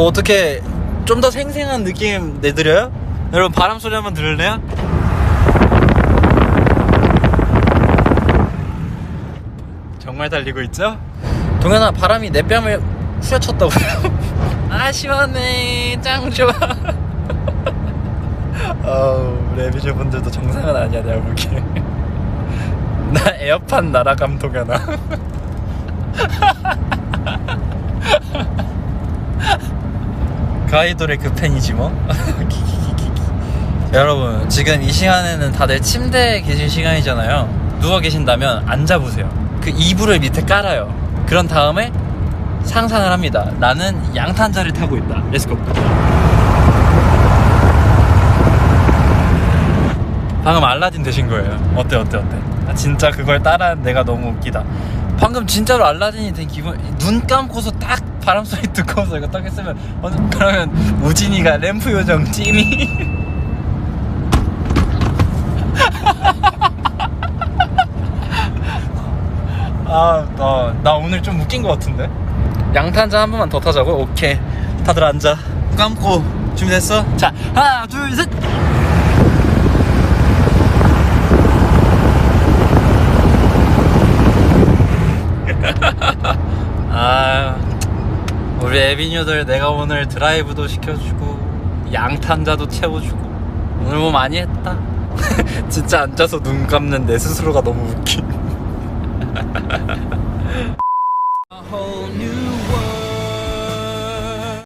뭐 어떻게 좀 더 생생한 느낌 내드려요? 여러분 바람 소리 한번 들을래요? 정말 달리고 있죠? 동현아 바람이 내 뺨을 후려쳤다고요? 아 시원해 짱 좋아 어우 레비저 분들도 정상은 아니야 내가 보기에 나 에어팟 날아감 동현아 그 아이돌의 그 팬이지 뭐. 여러분 지금 이 시간에는 다들 침대에 계신 시간이잖아요. 누워 계신다면 앉아보세요. 그 이불을 밑에 깔아요. 그런 다음에 상상을 합니다. 나는 양탄자를 타고 있다. 렛츠고 방금 알라딘 되신 거예요. 어때 어때 어때? 아, 진짜 그걸 따라한 내가 너무 웃기다 방금 진짜로 알라딘이 된 기분 눈 감고서 딱 바람 소리 듣고서 이거 딱 했으면 어, 그러면 우진이가 램프 요정 찜이 아, 나, 나 오늘 좀 웃긴 것 같은데? 양탄자 한 번만 더 타자고? 오케이. 다들 앉아. 감고. 준비됐어? 자, 하나, 둘, 셋! 아, 우리 에비뉴들 내가 오늘 드라이브도 시켜주고, 양탄자도 채워주고, 오늘 뭐 많이 했다. 진짜 앉아서 눈 감는 내 스스로가 너무 웃긴.